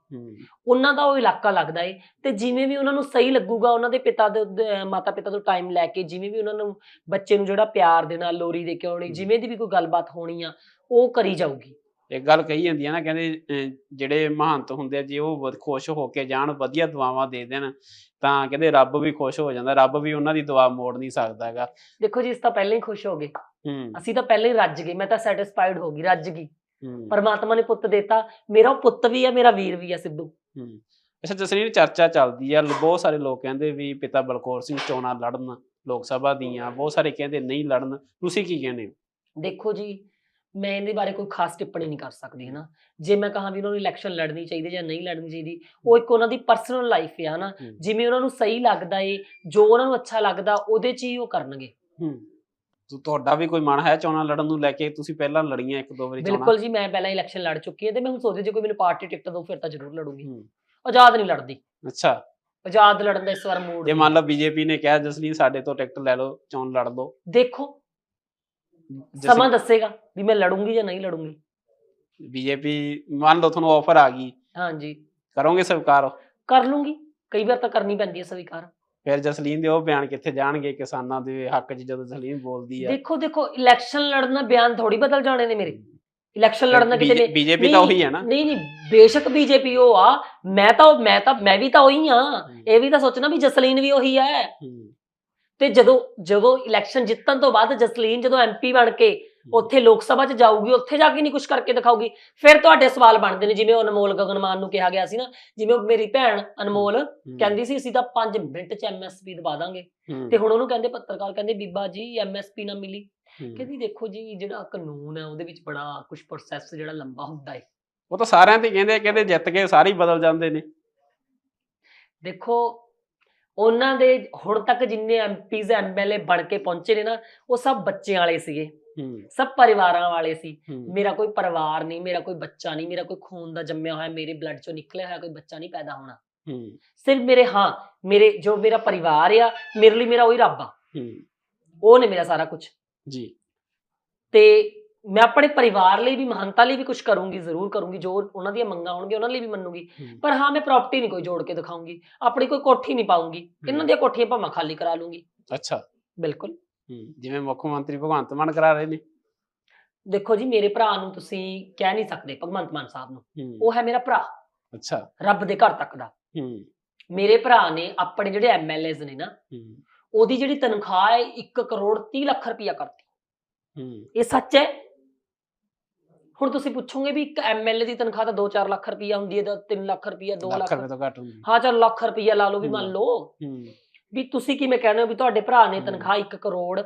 ਉਹਨਾਂ ਦਾ ਉਹ ਇਲਾਕਾ ਲੱਗਦਾ ਏ ਤੇ ਜਿਵੇਂ ਵੀ ਉਹਨਾਂ ਨੂੰ ਸਹੀ ਲੱਗੂਗਾ ਉਹਨਾਂ ਦੇ ਪਿਤਾ ਦੇ ਮਾਤਾ ਪਿਤਾ ਤੋਂ ਟਾਈਮ ਲੈ ਕੇ ਜਿਵੇਂ ਵੀ ਉਹਨਾਂ ਨੂੰ ਬੱਚੇ ਨੂੰ ਜਿਹੜਾ ਪਿਆਰ ਦੇਣਾ ਲੋਰੀ ਦੇ ਕੇ ਆਉਣੀ। ਜਿਵੇਂ ਦੀ ਵੀ ਕੋਈ ਗੱਲਬਾਤ ਹੋਣੀ ਆ ਉਹ ਕਰੀ ਜਾਊਗੀ। ਇੱਕ ਗੱਲ ਕਹੀ ਜਾਂਦੀ ਹੈ ਨਾ ਕਹਿੰਦੇ ਜਿਹੜੇ ਮਹੰਤ ਹੁੰਦੇ ਆ ਜੇ ਉਹ ਬਹੁਤ ਖੁਸ਼ ਹੋ ਕੇ ਜਾਣ ਵਧੀਆ ਦੁਆਵਾਂ ਦੇ ਦੇਣ ਤਾਂ ਕਹਿੰਦੇ ਰੱਬ ਵੀ ਖੁਸ਼ ਹੋ ਜਾਂਦਾ ਰੱਬ ਵੀ ਉਹਨਾਂ ਦੀ ਦੁਆ ਮੋੜ ਨਹੀਂ ਸਕਦਾ ਹੈਗਾ। ਦੇਖੋ ਜੀ ਇਸ ਤਾਂ ਪਹਿਲਾਂ ਹੀ ਖੁਸ਼ ਹੋ ਗਏ। ਅਸੀਂ ਤਾਂ ਪਹਿਲਾਂ ਹੀ ਰੱਜ ਗਏ ਮੈਂ ਤਾਂ ਸੈਟੀਸਫਾਈਡ ਹੋ ਗਈ ਰੱਜ ਗਈ। ਹੂੰ। ਪਰਮਾਤਮਾ ਨੇ ਪੁੱਤ ਦਿੱਤਾ ਮੇਰਾ ਉਹ ਪੁੱਤ ਵੀ ਆ ਮੇਰਾ ਵੀਰ ਵੀ ਆ ਸਿੱਧੂ। ਹੂੰ। ਅੱਛਾ ਜਸਲੀਨ ਚਰਚਾ ਚੱਲਦੀ ਆ ਬਹੁਤ ਸਾਰੇ ਲੋਕ ਕਹਿੰਦੇ ਵੀ ਪਿਤਾ ਬਲਕੌਰ ਸਿੰਘ ਚੋਣਾਂ ਲੜਨ ਲੋਕ ਸਭਾ ਦੀਆਂ ਬਹੁਤ ਸਾਰੇ ਕਹਿੰਦੇ ਨਹੀਂ ਲੜਨ ਤੁਸੀਂ ਕੀ ਕਹਿੰਦੇ ਹੋ? ਦੇਖੋ ਜੀ ਮੈਂ ਇਹਦੇ ਬਾਰੇ ਕੋਈ ਖਾਸ ਟਿੱਪਣੀ ਨਹੀਂ ਕਰ ਸਕਦੀ ਹਨਾ। ਜੇ ਮੈਂ ਕਹਾਂ ਵੀ ਉਹਨਾਂ ਨੂੰ ਇਲੈਕਸ਼ਨ ਲੜਨੀ ਚਾਹੀਦੀ ਜਾਂ ਨਹੀਂ ਲੜਨੀ ਚਾਹੀਦੀ ਉਹ ਇੱਕ ਉਹਨਾਂ ਦੀ ਪਰਸਨਲ ਲਾਈਫ ਹੈ ਹਨਾ। ਹੂੰ। ਜਿਵੇਂ ਉਹਨਾਂ ਨੂੰ ਸਹੀ ਲੱਗਦਾ ਏ ਜੋ ਉਹਨਾਂ ਨੂੰ ਅੱਛਾ ਲੱਗਦਾ ਉਹਦੇ 'ਚ ਹੀ ਉਹ ਕਰਨਗੇ। ਹੂੰ। ਤੁਹਾਡਾ ਵੀ ਕੋਈ ਮਨ ਹੈ ਚੋਣਾਂ ਲੜਨ ਨੂੰ ਲੈ ਕੇ? ਤੁਸੀਂ ਪਹਿਲਾਂ ਲੜੀਆਂ ਇੱਕ ਦੋ ਵਾਰੀ ਚੋਣਾਂ। ਬਿਲਕੁਲ ਜੀ ਮੈਂ ਪਹਿਲਾਂ ਇਲੈਕਸ਼ਨ ਲੜ ਚੁੱਕੀ ਹਾਂ ਤੇ ਮੈਂ ਹੁਣ ਸੋਚਦੀ ਜੇ ਕੋਈ ਮੈਨੂੰ ਪਾਰਟੀ ਟਿਕਟ ਦੋ ਫਿਰ ਤਾਂ ਜ਼ਰੂਰ ਲੜੂੰਗੀ। ਆਜ਼ਾਦ ਨਹੀਂ ਲੜਦੀ। ਅੱਛਾ। ਆਜ਼ਾਦ ਲੜਨ ਦਾ ਇਸ ਵਾਰ ਮੂਡ ਜੇ ਮੰਨ ਲਓ ਬੀਜੇਪੀ ਨੇ ਕਿਹਾ ਜਸਲੀਨ ਸਾਡੇ ਤੋਂ ਟਿਕਟ ਲੈ ਲਓ ਚੋਣ ਲੜ ਲਓ ਦੇਖੋ। ਸਮਾਂ ਦੱਸੇਗਾ ਵੀ ਮੈਂ ਲੜੂੰਗੀ ਜਾਂ ਨਹੀਂ ਲੜੂੰਗੀ। ਬੀਜੇਪੀ ਮੰਨ ਲਓ ਤੁਹਾਨੂੰ ਆਫਰ ਆ ਗਈ। ਹਾਂਜੀ। ਕਰੋਗੇ ਸਵੀਕਾਰ? ਕਰ ਲੂੰਗੀ। ਕਈ ਵਾਰ ਤਾਂ ਕਰਨੀ ਪੈਂਦੀ ਹੈ ਸਵੀਕਾਰ। ਫਿਰ ਜਸਲੀਨ ਦੇ ਉਹ ਬਿਆਨ ਕਿੱਥੇ ਜਾਣਗੇ ਕਿਸਾਨਾਂ ਦੇ ਹੱਕ 'ਚ ਜਦੋਂ ਜਸਲੀਨ ਬੋਲਦੀ ਆ? ਦੇਖੋ ਦੇਖੋ ਇਲੈਕਸ਼ਨ ਲੜਨਾ ਬਿਆਨ ਥੋੜੀ ਬਦਲ ਜਾਣੇ ਨੇ ਮੇਰੇ। ਇਲੈਕਸ਼ਨ ਲੜਨਾ ਕਿਤੇ ਨੇ ਬੀਜੇਪੀ ਤਾਂ ਉਹੀ ਹੈ ਨਾ। ਨਹੀਂ ਨਹੀਂ ਬੇਸ਼ੱਕ ਬੀਜੇਪੀ ਉਹ ਆ। ਮੈਂ ਤਾਂ ਮੈਂ ਤਾਂ ਮੈਂ ਵੀ ਤਾਂ ਉਹੀ ਆ। ਇਹ ਵੀ ਤਾਂ ਸੋਚਣਾ ਵੀ ਜਸਲੀਨ ਵੀ ਉਹੀ ਹੂੰ, ਤੇ ਜਦੋਂ ਜਦੋਂ ਇਲੈਕਸ਼ਨ ਜਿੱਤਣ ਤੋਂ ਬਾਅਦ ਜਸਲੀਨ ਜਦੋਂ ਐਮਪੀ ਬਣ ਕੇ ਉੱਥੇ ਲੋਕ ਸਭਾ 'ਚ ਜਾਊਗੀ ਉੱਥੇ ਜਾ ਕੇ ਨਹੀਂ ਕੁਝ ਕਰਕੇ ਦਿਖਾਊਗੀ। ਫਿਰ ਤੁਹਾਡੇ ਸਵਾਲ ਬਣਦੇ ਨੇ ਜਿਵੇਂ ਉਹ ਅਨਮੋਲ ਗਗਨਮਾਨ ਨੂੰ ਕਿਹਾ ਗਿਆ ਸੀ ਨਾ ਜਿਵੇਂ ਉਹ ਮੇਰੀ ਭੈਣ ਅਨਮੋਲ ਕਹਿੰਦੀ ਸੀ ਅਸੀਂ ਤਾਂ 5 ਮਿੰਟ 'ਚ ਐਮਐਸਪੀ ਦਬਾ ਦਾਂਗੇ। ਤੇ ਹੁਣ ਉਹਨੂੰ ਕਹਿੰਦੇ ਪੱਤਰਕਾਰ ਕਹਿੰਦੇ ਬੀਬਾ ਜੀ ਐਮਐਸਪੀ ਨਾ ਮਿਲੀ। ਕਹਿੰਦੀ ਦੇਖੋ ਜੀ ਜਿਹੜਾ ਕਾਨੂੰਨ ਹੈ ਉਹਦੇ ਵਿੱਚ ਬੜਾ ਕੁਝ ਪ੍ਰੋਸੈਸ ਜਿਹੜਾ ਲੰਬਾ ਹੁੰਦਾ ਹੈ ਉਹ ਤਾਂ ਸਾਰਿਆਂ ਤੇ ਕਹਿੰਦੇ ਕਹਿੰਦੇ ਜਿੱਤ ਕੇ ਸਾਰੇ ਹੀ ਬਦਲ ਜਾਂਦੇ ਨੇ। ਦੇਖੋ ਉਹਨਾਂ ਦੇ ਹੁਣ ਤੱਕ ਜਿੰਨੇ ਐਮਪੀਜ਼ ਐਮਐਲਏ ਬਣ ਕੇ ਪਹੁੰਚੇ ਨੇ ਨਾ ਉਹ ਸਭ ਬੱਚਿਆਂ ਵਾਲੇ ਸੀਗੇ। ਸਭ ਪਰਿਵਾਰਾਂ ਵਾਲੇ ਸੀ। ਮੇਰਾ ਕੋਈ ਪਰਿਵਾਰ ਨਹੀਂ ਮੇਰਾ ਕੋਈ ਬੱਚਾ ਨਹੀਂ ਮੇਰਾ ਕੋਈ ਖੂਨ ਦਾ ਜੰਮਿਆ ਹੋਇਆ ਮੇਰੇ ਬਲੱਡ ਚੋਂ ਨਿਕਲਿਆ ਹੋਇਆ ਕੋਈ ਬੱਚਾ ਨਹੀਂ ਪੈਦਾ ਹੋਣਾ। ਸਿਰਫ ਮੇਰੇ ਹਾਂ ਮੇਰੇ ਜੋ ਮੇਰਾ ਪਰਿਵਾਰ ਆ ਮੇਰੇ ਲਈ ਮੇਰਾ ਉਹੀ ਰੱਬ ਆ। ਉਹ ਨੇ ਮੇਰਾ ਸਾਰਾ ਕੁਝ ਜੀ। ਤੇ ਮੈਂ ਆਪਣੇ ਪਰਿਵਾਰ ਲਈ ਵੀ ਮਹਾਨਤਾ ਲਈ ਵੀ ਕੁਝ ਕਰੂੰਗੀ ਜ਼ਰੂਰ ਕਰੂੰਗੀ ਜੋ ਉਹਨਾਂ ਦੀਆਂ ਮੰਗਾਂ ਹੋਣਗੀਆਂ ਉਹਨਾਂ ਲਈ ਵੀ ਮੰਨੂਗੀ। ਪਰ ਹਾਂ ਮੈਂ ਪ੍ਰਾਪਰਟੀ ਨਹੀਂ ਕੋਈ ਜੋੜ ਕੇ ਦਿਖਾਉਂਗੀ। ਆਪਣੀ ਕੋਈ ਕੋਠੀ ਨਹੀਂ ਪਾਉਂਗੀ। ਇਹਨਾਂ ਦੀਆਂ ਕੋਠੀਆਂ ਭਾਵੇਂ ਖਾਲੀ ਕਰਾ ਲੂੰਗੀ। ਅੱਛਾ। ਬਿਲਕੁਲ। ਜਿਵੇਂ ਮੁੱਖ ਮੰਤਰੀ ਭਗਵੰਤ ਮਾਨ ਕਰਾ ਰਹੇ ਨੇ। ਦੇਖੋ ਜੀ ਮੇਰੇ ਭਰਾ ਨੂੰ ਤੁਸੀਂ ਕਹਿ ਨਹੀਂ ਸਕਦੇ ਭਗਵੰਤ ਮਾਨ ਸਾਹਿਬ ਨੂੰ। ਉਹ ਹੈ ਮੇਰਾ ਭਰਾ। ਅੱਛਾ। ਰੱਬ ਦੇ ਘਰ ਤੱਕ ਦਾ। ਹੂੰ, ਮੇਰੇ ਭਰਾ ਨੇ ਆਪਣੇ ਜਿਹੜੇ ਐਮਐਲਏਜ਼ ਨੇ ਨਾ ਉਹਦੀ ਜਿਹੜੀ ਤਨਖਾਹ ਹੈ 1 ਕਰੋੜ 30 ਲੱਖ ਰੁਪਇਆ ਕਰਤੀ। ਹੂੰ, ਇਹ ਸੱਚ ਹੈ? ਹੁਣ ਤੁਸੀਂ ਪੁੱਛੋਗੇ ਵੀ ਇੱਕ ਐਮਐਲਏ ਦੀ ਤਨਖਾਹ ਤਾਂ 2-4 ਲੱਖ ਰੁਪਇਆ ਹੁੰਦੀ ਹੈ ਤਾਂ 3 ਲੱਖ ਰੁਪਇਆ 2 ਲੱਖ ਹਾਂ ਚਲ ਲੱਖ ਰੁਪਇਆ ਲਾ ਲਓ ਵੀ ਮੰਨ। ਲਓ। ਹੂੰ, ਵੀ ਤੁਸੀਂ ਕਿਵੇਂ ਕਹਿੰਦੇ ਹੋ ਵੀ ਤੁਹਾਡੇ ਭਰਾ ਨੇ। ਤਨਖਾਹ 1 ਕਰੋੜ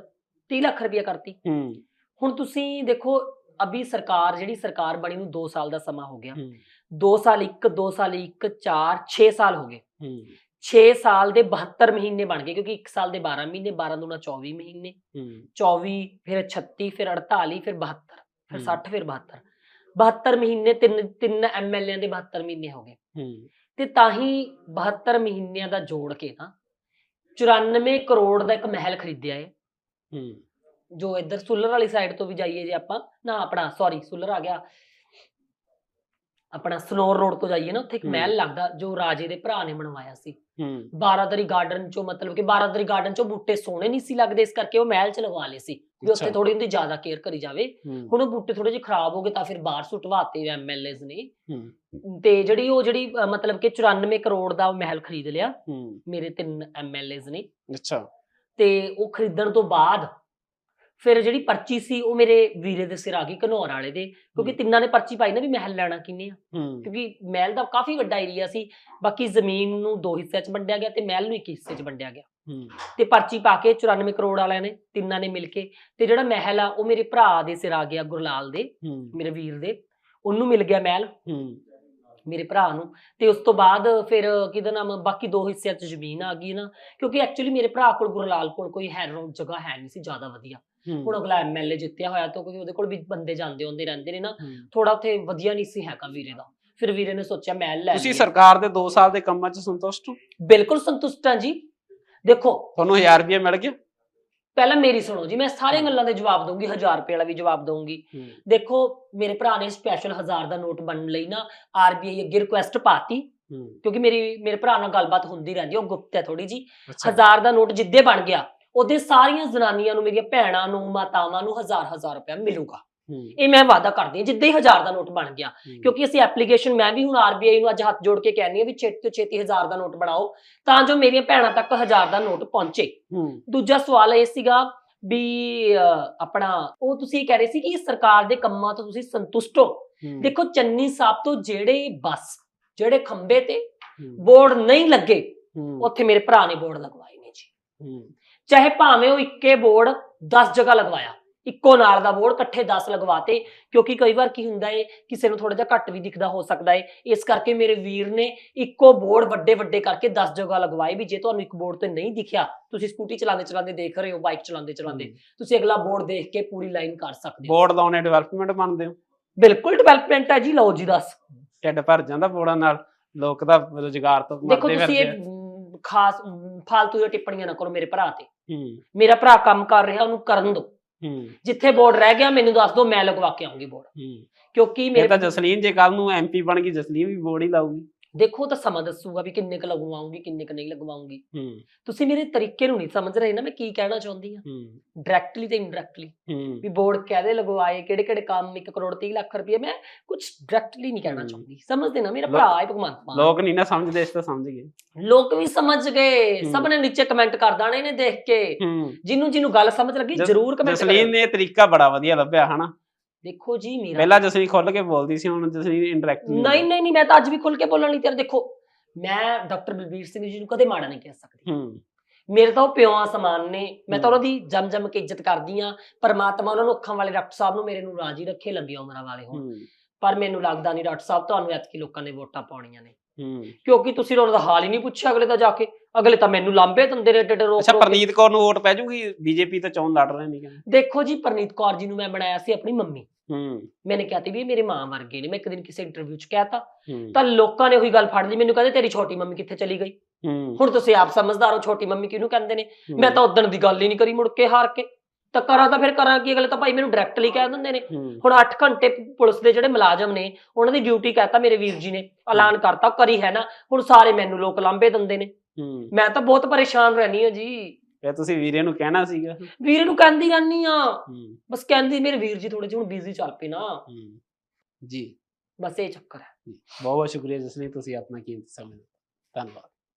30 ਲੱਖ ਰੁਪਇਆ ਕਰਤੀ। ਹੂੰ, ਹੁਣ ਤੁਸੀਂ ਦੇਖੋ ਅਭੀ ਸਰਕਾਰ ਜਿਹੜੀ ਸਰਕਾਰ ਬਣੀ ਨੂੰ 2 ਸਾਲ ਦਾ ਸਮਾਂ ਹੋ ਗਿਆ। ਹੂੰ, 2 ਸਾਲ 1 2 ਸਾਲ 1 4 6 ਸਾਲ ਹੋ ਗਏ। ਹੂੰ, 6 ਸਾਲ ਦੇ 72 ਮਹੀਨੇ ਬਣ ਗਏ ਕਿਉਂਕਿ 1 ਸਾਲ ਦੇ 12 ਮਹੀਨੇ 12 ਦੂਣਾ 24 ਮਹੀਨੇ। ਹੂੰ, 24 ਫਿਰ 36 ਫਿਰ 48 ਫਿਰ 72 ਫਿਰ ਹੂੰ। 60 ਫਿਰ 72 72 ਮਹੀਨੇ ਤਿੰਨ ਤਿੰਨ ਐਮਐਲਏ ਦੇ 72 ਮਹੀਨੇ ਹੋ ਗਏ। ਹੂੰ, ਤੇ ਤਾਂ ਹੀ 72 ਮਹੀਨਿਆਂ ਦਾ ਜੋੜ ਕੇ ਨਾ 94 ਕਰੋੜ ਦਾ ਇੱਕ ਮਹਿਲ ਖਰੀਦਿਆ ਹੈ ਹੂੰ, ਜੋ ਇੱਧਰ ਸੁਲਰ ਵਾਲੀ ਸਾਈਡ ਤੋਂ ਵੀ ਜਾਈਏ ਜੇ ਆਪਾਂ। ਨਾ ਆਪਣਾ ਸੌਰੀ ਸੁਲਰ ਆ ਗਿਆ। ਆਪਣਾ ਸਨੋਰ ਰੋਡ ਤੋਂ ਜਾਈਏ ਨਾ ਉੱਥੇ ਇੱਕ। ਮਹਿਲ ਲੱਗਦਾ ਜੋ ਰਾਜੇ ਦੇ ਭਰਾ ਨੇ ਬਣਵਾਇਆ ਸੀ। ਹੂੰ, ਬਾਰਾਦਰੀ ਗਾਰਡਨ ਚੋਂ ਮਤਲਬ ਕਿ ਬਾਰਾਦਰੀ ਗਾਰਡਨ ਚੋਂ ਬੂਟੇ ਸੋਹਣੇ ਨਹੀਂ ਸੀ ਲੱਗਦੇ ਇਸ ਕਰਕੇ ਉਹ ਮਹਿਲ ਚ ਲਗਵਾ ਲਏ ਸੀ ਵੀ ਉੱਥੇ ਅੱਛਾ। ਥੋੜੀ ਹੁੰਦੀ ਜ਼ਿਆਦਾ ਕੇਅਰ ਕਰੀ ਜਾਵੇ। ਹੂੰ, ਹੁਣ ਉਹ ਬੂਟੇ ਥੋੜੇ ਜਿਹੇ ਖਰਾਬ ਹੋ ਗਏ ਤਾਂ ਫਿਰ ਬਾਹਰ ਸੁਟਵਾਤੇ ਐਮਐਲਏਜ਼ ਨੇ। ਹੂੰ, ਤੇ ਜਿਹੜੀ ਉਹ ਜਿਹੜੀ ਅ, ਮਤਲਬ ਕਿ 94 ਕਰੋੜ ਦਾ ਉਹ ਮਹਿਲ ਖਰੀਦ ਲਿਆ ਹੂੰ, ਮੇਰੇ ਤਿੰਨ ਐਮਐਲਏਜ਼ ਨੇ। ਅੱਛਾ। ਤੇ ਉਹ ਖਰੀਦਣ ਤੋਂ ਬਾਅਦ ਫਿਰ ਜਿਹੜੀ ਪਰਚੀ ਸੀ ਉਹ ਮੇਰੇ ਵੀਰੇ ਦੇ ਸਿਰ ਆ ਗਈ ਘਨੌਰ ਵਾਲੇ ਦੇ ਕਿਉਂਕਿ। ਤਿੰਨਾਂ ਨੇ ਪਰਚੀ ਪਾਈ ਨਾ ਵੀ ਮਹਿਲ ਲੈਣਾ ਕਿੰਨੇ ਆ। ਕਿਉਂਕਿ ਮਹਿਲ ਦਾ ਕਾਫੀ ਵੱਡਾ ਏਰੀਆ ਸੀ ਬਾਕੀ ਜ਼ਮੀਨ ਨੂੰ ਦੋ ਹਿੱਸਿਆਂ 'ਚ ਵੰਡਿਆ ਗਿਆ ਤੇ ਮਹਿਲ ਨੂੰ ਇੱਕ ਹਿੱਸੇ 'ਚ ਵੰਡਿਆ ਗਿਆ। ਤੇ ਪਰਚੀ ਪਾ ਕੇ 94 ਕਰੋੜ ਵਾਲਿਆਂ ਨੇ ਤਿੰਨਾਂ ਨੇ ਮਿਲ ਕੇ ਤੇ ਜਿਹੜਾ ਮਹਿਲ ਆ ਉਹ ਮੇਰੇ ਭਰਾ ਦੇ ਸਿਰ ਆ ਗਿਆ ਗੁਰਲਾਲ ਦੇ ਮੇਰੇ ਵੀਰ ਦੇ ਉਹਨੂੰ ਮਿਲ ਗਿਆ ਮਹਿਲ। ਮੇਰੇ ਭਰਾ ਨੂੰ ਤੇ ਉਸ ਤੋਂ ਬਾਅਦ ਫਿਰ ਕਿਹਦਾ ਨਾਮ ਬਾਕੀ ਦੋ ਹਿੱਸਿਆਂ 'ਚ ਜ਼ਮੀਨ ਆ ਗਈ ਨਾ ਕਿਉਂਕਿ ਐਕਚੁਅਲੀ ਮੇਰੇ ਭਰਾ ਕੋਲ ਗੁਰਲਾਲ ਕੋਲ ਕੋਈ ਹੈ ਜਗ੍ਹਾ ਹੈ ਨਹੀਂ ਸੀ ਜ਼ਿਆਦਾ ਵਧੀਆ। ਹੁਣ ਅਗਲਾ ਐਮਐਲਏ ਜਿੱਤਿਆ ਹੋਇਆ ਤਾਂ ਕਿਉਂਕਿ ਉਹਦੇ ਕੋਲ ਵੀ ਬੰਦੇ ਜਾਂਦੇ ਹੁੰਦੇ ਰਹਿੰਦੇ ਨੇ ਨਾ। ਥੋੜਾ ਉੱਥੇ ਵਧੀਆ ਨਹੀਂ ਸੀ ਹੈਗਾ ਵੀਰੇ ਦਾ। ਫਿਰ ਵੀਰੇ ਨੇ ਸੋਚਿਆ ਮੈਂ ਲੈ ਤੁਸੀਂ। ਸਰਕਾਰ ਦੇ 2 ਸਾਲ ਦੇ ਕੰਮਾਂ 'ਚ ਸੰਤੁਸ਼ਟ ਹੋ? ਬਿਲਕੁਲ ਸੰਤੁਸ਼ਟ ਹਾਂ ਜੀ। ਦੇਖੋ। ਤੁਹਾਨੂੰ 1000 ਰੁਪਏ ਮਿਲ ਗਿਆ? ਪਹਿਲਾਂ ਮੇਰੀ ਸੁਣੋ ਜੀ ਮੈਂ ਸਾਰੀਆਂ ਗੱਲਾਂ ਦੇ ਜਵਾਬ ਦਊਂਗੀ 1000 ਰੁਪਏ ਵਾਲਾ ਵੀ ਜਵਾਬ ਦਊਂਗੀ। ਦੇਖੋ ਮੇਰੇ ਭਰਾ ਨੇ ਸਪੈਸ਼ਲ 1000 ਦਾ ਨੋਟ ਬਣਨ ਲਈ ਨਾ ਆਰਬੀਆਈ ਅੱਗੇ ਰਿਕੁਐਸਟ ਪਾਤੀ। ਕਿਉਂਕਿ ਮੇਰੀ ਮੇਰੇ ਭਰਾ ਨਾਲ ਗੱਲਬਾਤ ਹੁੰਦੀ ਰਹਿੰਦੀ ਉਹ ਗੁਪਤ ਹੈ ਥੋੜੀ ਜੀ ਅੱਛਾ। 1000 ਦਾ ਨੋਟ ਜਿੱਦੇ ਬਣ ਗਿਆ ਉਹਦੇ ਸਾਰੀਆਂ ਜ਼ਨਾਨੀਆਂ ਨੂੰ ਮੇਰੀਆਂ ਭੈਣਾਂ ਨੂੰ ਮਾਤਾਵਾਂ ਨੂੰ 1000 1000 ਰੁਪਏ ਮਿਲੂਗਾ। ਇਹ ਮੈਂ ਵਾਅਦਾ ਕਰਦੀ ਹਾਂ ਜਿੱਦੇ ਹੀ 1000 ਦਾ ਨੋਟ ਬਣ ਗਿਆ। ਕਿਉਂਕਿ ਅਸੀਂ ਐਪਲੀਕੇਸ਼ਨ ਮੈਂ ਵੀ ਹੁਣ ਆਰਬੀਆਈ ਨੂੰ ਅੱਜ ਹੱਥ ਜੋੜ ਕੇ ਕਹਿੰਨੀ ਆ ਵੀ ਛੇਤੀ ਤੋਂ ਛੇਤੀ 1000 ਦਾ ਨੋਟ ਬਣਾਓ ਤਾਂ ਜੋ ਮੇਰੀਆਂ ਭੈਣਾਂ ਤੱਕ 1000 ਦਾ ਨੋਟ ਪਹੁੰਚੇ। ਦੂਜਾ ਸਵਾਲ ਇਹ ਸੀਗਾ ਵੀ ਆਪਣਾ ਉਹ ਤੁਸੀਂ ਕਹਿ ਰਹੇ ਸੀ ਕਿ ਸਰਕਾਰ ਦੇ ਕੰਮਾਂ ਤੋਂ ਤੁਸੀਂ ਸੰਤੁਸ਼ਟ ਹੋ। ਦੇਖੋ ਚੰਨੀ ਸਾਹਿਬ ਤੋਂ ਜਿਹੜੇ ਬੱਸ ਜਿਹੜੇ ਖੰਬੇ ਤੇ ਬੋਰਡ ਨਹੀਂ ਲੱਗੇ ਉੱਥੇ ਮੇਰੇ ਭਰਾ ਨੇ ਬੋਰਡ ਲਗਵਾਏ ਨੇ ਜੀ। ਚਾਹੇ ਭਾਵੇਂ ਉਹ ਇੱਕੇ ਬੋਰਡ 10 ਜਗ੍ਹਾ ਲਗਵਾਇਆ ਇੱਕੋ ਨਾਲ ਦਾ ਬੋਰਡ ਇਕੱਠੇ 10 ਲਗਵਾਤੇ ਕਿਉਂਕਿ ਕਈ ਵਾਰ ਕੀ ਹੁੰਦਾ ਏ ਕਿਸੇ ਨੂੰ ਥੋੜਾ ਜਿਹਾ ਘੱਟ ਵੀ ਦਿਖਦਾ ਹੋ ਸਕਦਾ ਏ ਇਸ ਕਰਕੇ ਮੇਰੇ ਵੀਰ ਨੇ ਇੱਕੋ ਬੋਰਡ ਵੱਡੇ ਵੱਡੇ ਕਰਕੇ 10 ਜਗ੍ਹਾ ਲਗਵਾਏ ਵੀ ਜੇ ਤੁਹਾਨੂੰ ਇੱਕ ਬੋਰਡ ਤੇ ਨਹੀਂ ਦਿਖਿਆ ਤੁਸੀਂ ਸਕੂਟੀ ਚਲਾਉਂਦੇ ਚਲਾਉਂਦੇ ਦੇਖ ਰਹੇ ਹੋ ਬਾਈਕ ਚਲਾਉਂਦੇ ਚਲਾਉਂਦੇ ਤੁਸੀਂ ਅਗਲਾ ਬੋਰਡ ਦੇਖ ਕੇ ਪੂਰੀ ਲਾਈਨ ਕਰ ਸਕਦੇ ਹੋ। ਬੋਰਡ ਲਾਉਣੇ ਡਿਵੈਲਪਮੈਂਟ ਮੰਨਦੇ ਹੋ? ਬਿਲਕੁਲ ਡਿਵੈਲਪਮੈਂਟ ਹੈ ਜੀ ਲਓ ਜੀ ਦੱਸ। ਢਿੱਡ ਭਰ ਜਾਂਦਾ ਬੋਰਡਾਂ ਨਾਲ ਲੋਕ ਤਾਂ ਰੋਜ਼ਗਾਰ ਤੋਂ ਦੇਖੋ ਮਰਦੇ ਤੁਸੀਂ ਇਹ ਖਾਸ ਫਾਲਤੂ ਦੀਆਂ ਟਿੱਪਣੀਆਂ ਨਾ ਕਰੋ ਮੇਰੇ ਭਰਾ ਤੇ। ਮੇਰਾ ਭਰਾ ਕੰਮ ਕਰ ਰਿਹਾ ਉਹਨੂੰ ਕਰਨ ਦਿਓ ਹੂੰ। ਜਿੱਥੇ ਬੋਰਡ ਰਹਿ ਗਿਆ ਮੈਨੂੰ ਦੱਸ ਦਿਓ ਮੈਂ ਲਗਵਾ ਕੇ ਆਉਂਗੀ ਬੋਰਡ। ਹੂੰ। ਕਿਉਂਕਿ ਮੇਰੇ ਤਾਂ ਜਸਲੀਨ ਜੇ ਕੱਲ ਨੂੰ ਐਮਪੀ ਬਣ ਗਈ ਜਸਲੀਨ ਵੀ ਬੋਰਡ ਹੀ ਲਾਊਗੀ। ਦੇਖੋ ਤਾਂ ਸਮਾਂ ਦੱਸੂਗਾ ਵੀ ਕਿੰਨੇ ਕੁ ਲਗਵਾਉਂਗੀ ਕਿੰਨੇ ਕੁ ਨਹੀਂ ਲਗਵਾਉਂਗੀ। ਹੂੰ। ਤੁਸੀਂ ਮੇਰੇ ਤਰੀਕੇ ਨੂੰ ਨਹੀਂ ਸਮਝ ਰਹੇ ਨਾ ਮੈਂ ਕੀ ਕਹਿਣਾ ਚਾਹੁੰਦੀ ਹਾਂ। ਹੂੰ। ਡਾਇਰੈਕਟਲੀ ਤੇ ਇਨਡਾਇਰੈਕਟਲੀ ਹੂੰ। ਵੀ ਬੋਰਡ ਕਹਦੇ ਲਗਵਾਏ ਕਿਹੜੇ ਕਿਹੜੇ ਕੰਮ 1 ਕਰੋੜ 30 ਲੱਖ ਰੁਪਏ ਮੈਂ ਕੁਝ ਡਾਇਰੈਕਟਲੀ ਨਹੀਂ ਕਹਿਣਾ। ਚਾਹੁੰਦੀ। ਸਮਝਦੇ ਨਾ ਮੇਰਾ ਭਰਾ ਹੈ ਭਗਵੰਤ ਮਾਨ। ਲੋਕ ਨਹੀਂ ਨਾ ਸਮਝਦੇ ਇਸ ਤਾਂ ਸਮਝ ਗਏ। ਲੋਕ ਵੀ ਸਮਝ ਗਏ। ਸਭ ਨੇ ਨੀਚੇ ਕਮੈਂਟ ਕਰ ਦੇਣਾ ਇਹਨੇ ਦੇਖ ਕੇ। ਜਿਹਨੂੰ ਜਿਹਨੂੰ ਗੱਲ ਸਮਝ ਲੱਗੀ ਜਰੂਰ ਕਮੈਂਟ ਜਸਲੀਨ ਨੇ ਇਹ ਤਰੀਕਾ ਬੜਾ ਵਧੀਆ ਲੱਭਿਆ ਹਨਾ? ਦੇਖੋ ਜੀ ਮੇਰਾ ਪਹਿਲਾਂ ਜਸਲੀਨ ਖੁੱਲ ਕੇ ਬੋਲਦੀ ਸੀ ਹੁਣ ਜਸਲੀਨ ਇੰਡਾਇਰੈਕਟ ਨਹੀਂ ਨਹੀਂ ਨਹੀਂ ਮੈਂ ਤਾਂ ਅੱਜ ਵੀ ਖੁੱਲ ਕੇ ਬੋਲਣ ਨਹੀਂ ਤਿਆਰ। ਦੇਖੋ ਮੈਂ ਡਾਕਟਰ ਬਲਬੀਰ ਸਿੰਘ ਜੀ ਨੂੰ ਕਦੇ ਮਾੜਾ ਨਹੀਂ ਕਹਿ ਸਕਦੀ। ਹੂੰ। ਮੇਰੇ ਤਾਂ ਉਹ ਪਿਓਾਂ ਸਮਾਨ ਨੇ। ਮੈਂ ਤਾਂ। ਉਹਨਾਂ ਦੀ ਜਮ ਜਮ ਕੇ ਇੱਜ਼ਤ ਕਰਦੀ ਆ। ਪਰਮਾਤਮਾ ਉਹਨਾਂ ਨੂੰ ਅੱਖਾਂ ਵਾਲੇ ਡਾਕਟਰ ਸਾਹਿਬ ਨੂੰ ਮੇਰੇ ਨੂੰ ਰਾਜੀ ਰੱਖੇ ਲੰਬੀਆਂ ਉਮਰਾਂ ਵਾਲੇ ਹੋਣ। ਪਰ ਮੈਨੂੰ ਲੱਗਦਾ ਨਹੀਂ ਡਾਕਟਰ ਸਾਹਿਬ ਤੁਹਾਨੂੰ ਐਤਕੀ ਲੋਕਾਂ ਨੇ ਵੋਟਾਂ ਪਾਉਣੀਆਂ ਨੇ। ਹੂੰ। ਕਿਉਂਕਿ ਤੁਸੀਂ ਉਹਨਾਂ ਦਾ ਹਾਲ ਹੀ ਨਹੀਂ ਪੁੱਛਿਆ ਅਗਲੇ ਦਾ ਜਾ ਕੇ। ਅਗਲੇ ਤਾਂ ਮੈਨੂੰ ਲਾਂਬੇ ਦਿੰਦੇ ਨੇ ਡੇਡੇ ਰੋਕ ਅੱਛਾ ਰੋਕ ਕੇ। ਪ੍ਰਨੀਤ ਕੌਰ ਨੂੰ ਵੋਟ ਪੈ ਜੂਗੀ? ਬੀਜੇਪੀ ਤਾਂ ਚੋਣ ਲੜ ਰਹੇ ਨੇ ਕਹਿੰਦੇ ਦੇਖੋ ਜੀ ਪ੍ਰਨੀਤ ਕੌਰ ਜੀ ਨੂੰ ਮੈਂ ਬਣਾਇਆ ਸੀ ਆਪਣੀ ਮੰਮੀ। ਹੂੰ। ਮੈਨੇ ਕਿਹਾ ਤੀ ਵੀ ਇਹ ਮੇਰੇ ਮਾਂ ਵਰਗੇ ਨੇ। ਮੈਂ ਇੱਕ ਦਿਨ ਕਿਸੇ ਇੰਟਰਵਿਊ 'ਚ ਕਹਿਤਾ। ਹੂੰ। ਤਾਂ ਲੋਕਾਂ ਨੇ ਉਹੀ ਗੱਲ ਫੜ ਲਈ। ਮੈਨੂੰ ਕਹਿੰਦੇ ਤੇਰੀ ਛੋਟੀ ਮੰਮੀ ਕਿੱਥੇ ਚਲੀ ਗਈ? ਹੂੰ। ਹੁਣ ਤੁਸੀਂ ਆਪ ਸਮਝਦਾਰ ਹੋ ਛੋਟੀ ਮੰਮੀ ਕਿਹਨੂੰ ਕਹਿੰਦੇ ਨੇ? ਮੈਂ ਤਾਂ ਉਦਣ ਦੀ ਗੱਲ ਹੀ ਨਹੀਂ ਕਰੀ ਮੁੜ ਕੇ ਹਾਰ ਕੇ। ਤਾਂ ਕਰਾਂ ਤਾਂ ਫਿਰ ਕਰਾਂ ਕੀ? ਅਗਲੇ ਤਾਂ ਭਾਈ ਮੈਨੂੰ ਡਾਇਰੈਕਟਲੀ ਕਹਿ ਦਿੰਦੇ ਨੇ। ਹੂੰ। ਹੁਣ 8 ਘੰਟੇ ਪੁਲਿਸ ਦੇ ਜਿਹੜੇ ਮੁਲਾਜ਼ਮ ਨੇ ਉਹਨਾਂ ਦੀ ਡਿਊਟੀ ਕਹਤਾ ਮੇਰੇ ਵੀਰ ਜੀ ਨੇ। ਐਲਾਨ ਕਰਤਾ ਕਰੀ ਹੈ ਨਾ। ਹੁਣ ਸਾਰੇ ਮੈਨੂੰ ਲੋਕ ਲਾਂਬੇ ਦਿੰਦੇ ਨੇ। ਹੂੰ। ਮੈਂ ਤਾਂ ਬਹੁਤ ਪਰੇਸ਼ਾਨ ਰਹਿਣੀ ਆ ਜੀ। ਫਿਰ ਤੁਸੀਂ ਵੀਰੇ ਨੂੰ ਕਹਿਣਾ ਸੀਗਾ। ਵੀਰੇ ਨੂੰ ਕਹਿੰਦੀ ਰਹਿਣੀ ਆ ਹੂੰ। ਬਸ ਕਹਿੰਦੀ ਮੇਰੇ ਵੀਰ ਜੀ ਥੋੜੇ ਜਿਹੇ ਹੁਣ ਬਿਜ਼ੀ ਚੱਲ ਪਏ ਨਾ। ਹੂੰ। ਜੀ। ਬਸ ਇਹ ਚੱਕਰ ਹੈ। ਬਹੁਤ ਬਹੁਤ ਸ਼ੁਕਰੀਆ ਜਸਲੀਨ ਤੁਸੀਂ ਆਪਣਾ ਕੀਮਤੀ ਸਮਾਂ ਦਿੱਤਾ ਧੰਨਵਾਦ।